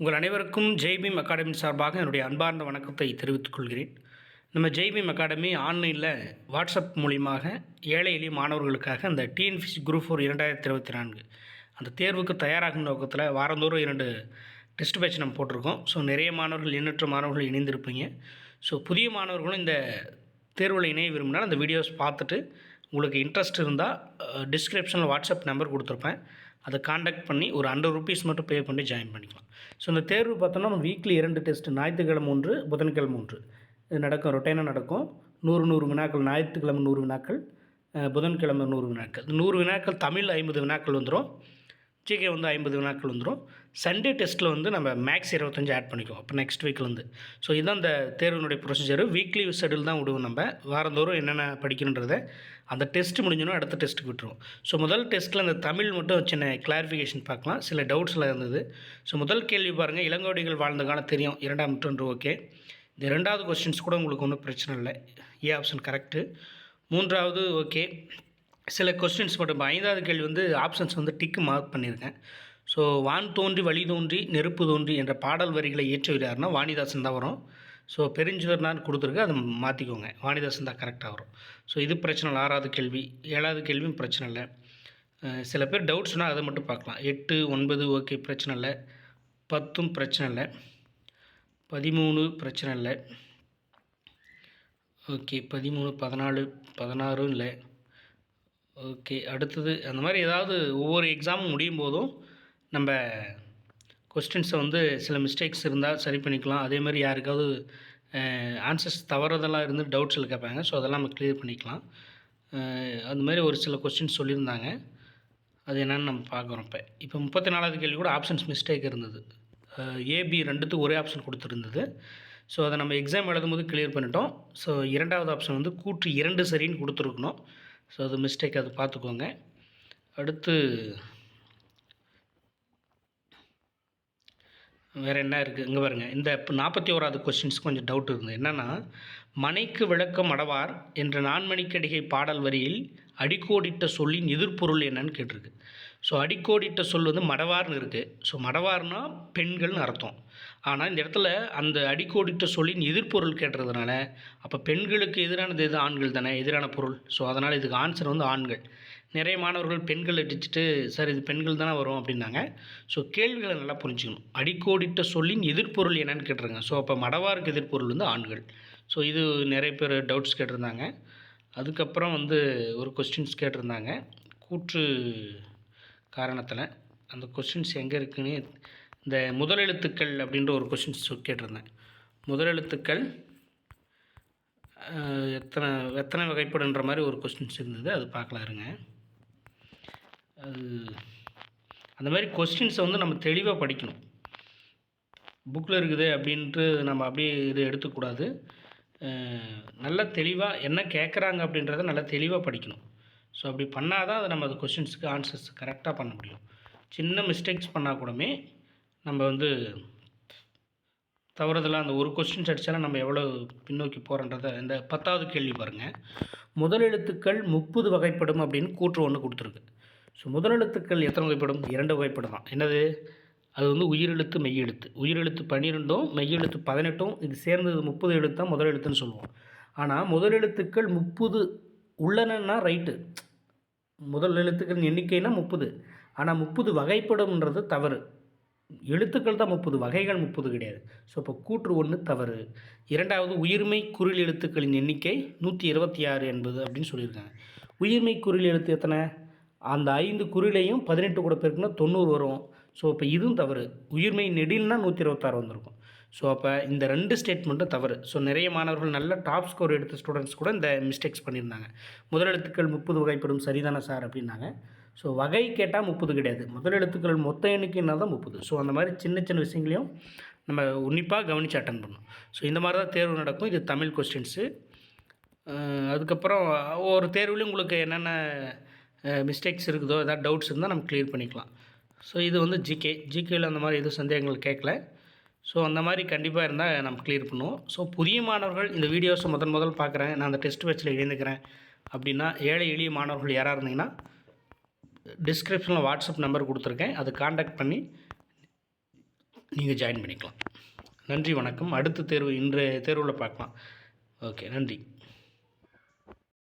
உங்கள் அனைவருக்கும் ஜெய்பீம் அகாடமி சார்பாக என்னுடைய அன்பார்ந்த வணக்கத்தை தெரிவித்துக் கொள்கிறேன். நம்ம ஜெய்பீம் அகாடமி ஆன்லைனில் வாட்ஸ்அப் மூலியமாக ஏழை எளிய மாணவர்களுக்காக அந்த டிஎன்பிசி குரூப் ஃபோர் இரண்டாயிரத்தி இருபத்தி நான்கு அந்த தேர்வுக்கு தயாராகும் நோக்கத்தில் வாரந்தோறும் இரண்டு டெஸ்ட் பேட்ச் நம்ம போட்டிருக்கோம். ஸோ நிறைய மாணவர்கள் எண்ணற்ற மாணவர்கள் இணைந்திருப்பீங்க. ஸோ புதிய மாணவர்களும் இந்த தேர்வில் இணைய விரும்பினால் அந்த வீடியோஸ் பார்த்துட்டு உங்களுக்கு இன்ட்ரெஸ்ட் இருந்தால் டிஸ்கிரிப்ஷனில் வாட்ஸ்அப் நம்பர் கொடுத்துருப்பேன். அதை காண்டாக்ட் பண்ணி ஒரு ஹண்ட்ரட் ருபீஸ் மட்டும் பே பண்ணி ஜாயின் பண்ணிக்கலாம். ஸோ இந்த தேர்வு பார்த்தோன்னா வீக்லி இரண்டு டெஸ்ட்டு ஞாயிற்றுக்கிழமை ஒன்று புதன்கிழமை ஒன்று. இது நடக்கும் ரொட்டைனாக நடக்கும். நூறு நூறு வினாக்கள் ஞாயிற்றுக்கிழமை நூறு வினாக்கள் புதன்கிழமை நூறு வினாக்கள். நூறு வினாக்கள் தமிழ் ஐம்பது வினாக்கள் வந்துடும் ஜிகே வந்து ஐம்பது வினாக்கள் வந்துடும் சண்டே டெஸ்ட்டில் வந்து நம்ம மேக்ஸ் இருபத்தஞ்சு ஆட் பண்ணிக்குவோம். அப்போ நெக்ஸ்ட் வீக்லேருந்து ஸோ இதுதான் இந்த தேர்வினுடைய ப்ரொசீஜர் வீக்லி ஷெடியூல் தான் விடுவோம் நம்ம. வாரந்தோறும் என்னென்ன படிக்கணுன்றதை. அந்த டெஸ்ட் முடிஞ்சோன்னா அடுத்த டெஸ்ட்டுக்கு விட்டுருவோம். ஸோ முதல் டெஸ்ட்டில் அந்த தமிழ் மட்டும் சின்ன கிளாரிஃபிகேஷன் பார்க்கலாம். சில டவுட்ஸில் இருந்தது. ஸோ முதல் கேள்வி பாருங்கள் இளங்கோடிகள் வாழ்ந்த காலம் தெரியும். இரண்டாம் நூற்றாண்டு ஓகே இந்த ரெண்டாவது கொஸ்டின்ஸ் கூட உங்களுக்கு ஒன்றும் பிரச்சனை இல்லை. ஏ ஆப்ஷன் கரெக்டு மூன்றாவது ஓகே சில கொஸ்டின்ஸ் மட்டும் ஐந்தாவது கேள்வி வந்து ஆப்ஷன்ஸ் வந்து டிக்கு மார்க் பண்ணியிருக்கேன். ஸோ வான் தோன்றி வழி தோன்றி நெருப்பு தோன்றி என்ற பாடல் வரிகளை இயற்றியவர் யாருன்னா வாணிதாசன் தான் வரும். ஸோ பெருஞ்சுவர்னான்னு கொடுத்துருக்கு அதை மாற்றிக்கோங்க வாணிதாசன் தான் கரெக்டாக வரும். ஸோ இது பிரச்சனை இல்லை. ஆறாவது கேள்வி. ஏழாவது கேள்வியும் பிரச்சனை இல்லை. சில பேர் டவுட்ஸ்னால் அதை மட்டும் பார்க்கலாம். எட்டு ஒன்பது ஓகே பிரச்சனை இல்லை. பத்தும் பிரச்சனை இல்லை. பதிமூணு பிரச்சனை இல்லை. ஓகே பதிமூணு பதினாலு பதினாறும் இல்லை. ஓகே அடுத்தது அந்த மாதிரி ஏதாவது ஒவ்வொரு எக்ஸாமும் முடியும் போதும் நம்ம கொஸ்டின்ஸை வந்து சில மிஸ்டேக்ஸ் இருந்தால் சரி பண்ணிக்கலாம். அதே மாதிரி யாருக்காவது ஆன்சர்ஸ் தவறுதெல்லாம் இருந்து டவுட்ஸில் கேட்பாங்க. ஸோ அதெல்லாம் நம்ம க்ளியர் பண்ணிக்கலாம். அந்த மாதிரி ஒரு சில கொஸ்டின்ஸ் சொல்லியிருந்தாங்க. அது என்னென்னு நம்ம பார்க்குறோம் இப்போ. இப்போ முப்பத்தி நாலாவது கேள்வி கூட ஆப்ஷன்ஸ் மிஸ்டேக் இருந்தது. ஏபி ரெண்டுத்துக்கு ஒரே ஆப்ஷன் கொடுத்துருந்தது. ஸோ அதை நம்ம எக்ஸாம் எழுதும்போது கிளியர் பண்ணிட்டோம். ஸோ இரண்டாவது ஆப்ஷன் வந்து கூற்று இரண்டு சரின்னு கொடுத்துருக்கணும். ஸோ அது மிஸ்டேக் அது பார்த்துக்கோங்க. அடுத்து வேறு என்ன இருக்குது இங்கே பாருங்கள் இந்த நாற்பத்தி ஓராவது கொஸ்டின்ஸ் கொஞ்சம் டவுட் இருந்தது என்னென்னா மனைக்கு விளக்கம் மடவார் என்ற நான்மணிக்கடிகை பாடல் வரியில் அடிக்கோடிட்ட சொல்லின் எதிர்பொருள் என்னன்னு கேட்டிருக்கு. ஸோ அடிக்கோடிட்ட சொல் வந்து மடவார்னு இருக்குது ஸோ மடவார்னா பெண்கள்னு அர்த்தம். ஆனால் இந்த இடத்துல அந்த அடிக்கோடிட்ட சொல்லின் எதிர்பொருள் கேட்டுறதுனால அப்போ பெண்களுக்கு எதிரானது எது? ஆண்கள் தானே எதிரான பொருள். ஸோ அதனால் இதுக்கு ஆன்சர் வந்து ஆண்கள். நிறைய மாணவர்கள் பெண்கள் அடிச்சுட்டு சார் இது பெண்கள் தானே வரும்? அப்படின்னாங்க. ஸோ கேள்விகளை நல்லா புரிஞ்சுக்கணும். அடிக்கோடிட்ட சொல்லின் எதிர்ப்பொருள் என்னன்னு கேட்டிருக்காங்க. ஸோ அப்போ மடவாருக்கு எதிர்ப்பொருள் வந்து ஆண்கள். ஸோ இது நிறைய பேர் டவுட்ஸ் கேட்டிருந்தாங்க. அதுக்கப்புறம் வந்து ஒரு கொஸ்டின்ஸ் கேட்டிருந்தாங்க. கூற்று காரணத்தில் அந்த கொஸ்டின்ஸ் எங்கே இருக்குன்னு இந்த முதலெழுத்துக்கள் அப்படின்ற ஒரு கொஸ்டின்ஸ் கேட்டிருந்தேன். முதலெழுத்துக்கள் எத்தனை எத்தனை வகைப்படுன்ற மாதிரி ஒரு கொஸ்டின்ஸ் இருந்தது. அது பார்க்கலாம் இருங்க அந்த மாதிரி கொஸ்டின்ஸை வந்து நம்ம தெளிவாக படிக்கணும். புக்கில் இருக்குது அப்படின்ட்டு நம்ம அப்படியே இது எடுத்துக்கூடாது. நல்ல நல்லா தெளிவாக என்ன கேட்குறாங்க அப்படின்றத நல்லா தெளிவாக படிக்கணும். ஸோ அப்படி பண்ணால் தான் அதை நம்ம அது கொஸ்டின்ஸுக்கு ஆன்சர்ஸ் கரெக்டாக பண்ண முடியும். சின்ன மிஸ்டேக்ஸ் பண்ணால் கூடமே நம்ம வந்து தவறுதலாக அந்த ஒரு கொஸ்டின்ஸ் அடித்தாலும் நம்ம எவ்வளோ பின்னோக்கி போகிறன்றத இந்த பத்தாவது கேள்வி பாருங்கள் முதலெழுத்துக்கள் முப்பது வகைப்படும் அப்படின்னு கூற்று ஒன்று கொடுத்துருக்கு. ஸோ முதலெழுத்துக்கள் எத்தனை வகைப்படும்? இரண்டு வகைப்படும் தான். என்னது? அது வந்து உயிரெழுத்து மெய்யெழுத்து. உயிரெழுத்து பன்னிரெண்டும் மெய்யெழுத்து பதினெட்டும் இது சேர்ந்தது முப்பது எழுத்து தான் முதலெழுத்துன்னு சொல்லுவோம். ஆனால் முதலெழுத்துக்கள் முப்பது உள்ளனன்னா ரைட்டு. முதல் எழுத்துக்களின் எண்ணிக்கைனா முப்பது. ஆனால் முப்பது வகைப்படும்ன்றது தவறு. எழுத்துக்கள் தான் முப்பது வகைகள் முப்பது கிடையாது. ஸோ இப்போ கூற்று ஒன்று தவறு. இரண்டாவது உயிர்மை குரில் எழுத்துக்களின் எண்ணிக்கை நூற்றி இருபத்தி ஆறு என்பது அப்படின்னு சொல்லியிருக்காங்க. உயிர்மை குரில் எழுத்து எத்தனை? அந்த ஐந்து குறிலையும் பதினெட்டு கூட பெருக்குன்னா தொண்ணூறு வரும். ஸோ இப்போ இதுவும் தவறு. உயிர்மை நெடில்னா நூற்றி இருபத்தாறு வந்திருக்கும். ஸோ அப்போ இந்த ரெண்டு ஸ்டேட்மெண்ட்டும் தவறு. ஸோ நிறைய மாணவர்கள் நல்ல டாப் ஸ்கோர் எடுத்த ஸ்டூடெண்ட்ஸ் கூட இந்த மிஸ்டேக்ஸ் பண்ணியிருந்தாங்க. முதலெழுத்துக்கள் முப்பது வகைப்படும். சரிதானே சார்? அப்படின்னாங்க. ஸோ வகை கேட்டால் முப்பது கிடையாது. முதலெழுத்துக்கள் மொத்த எண்ணிக்கைன்னா தான் முப்பது? ஸோ அந்த மாதிரி சின்ன சின்ன விஷயங்களையும் நம்ம உன்னிப்பாக கவனித்து அட்டன் பண்ணணும். ஸோ இந்த மாதிரி தான் தேர்வு நடக்கும். இது தமிழ் கொஸ்டின்ஸு அதுக்கப்புறம் ஒரு தேர்வுலேயும் உங்களுக்கு என்னென்ன மிஸ்டேக்ஸ் இருக்குதோ ஏதாவது டவுட்ஸ் இருந்தால் நம்ம கிளியர் பண்ணிக்கலாம். ஸோ இது வந்து ஜிகே ஜிகேயில் அந்த மாதிரி எதுவும் சந்தேகங்கள் கேட்கல ஸோ அந்த மாதிரி கண்டிப்பாக இருந்தால் நம்ம கிளியர் பண்ணுவோம். ஸோ புதிய மாணவர்கள் இந்த வீடியோஸை முதன் முதல் பார்க்குறேன் நான் அந்த டெஸ்ட் பேட்சில் இணைந்துக்கிறேன் அப்படின்னா ஏழை எளிய மாணவர்கள் யாராக இருந்தீங்கன்னா டிஸ்கிரிப்ஷனில் வாட்ஸ்அப் நம்பர் கொடுத்துருக்கேன். அது காண்டாக்ட் பண்ணி நீங்கள் ஜாயின் பண்ணிக்கலாம். நன்றி வணக்கம். அடுத்த தேர்வு இன்றைய தேர்வில் பார்க்கலாம். ஓகே நன்றி.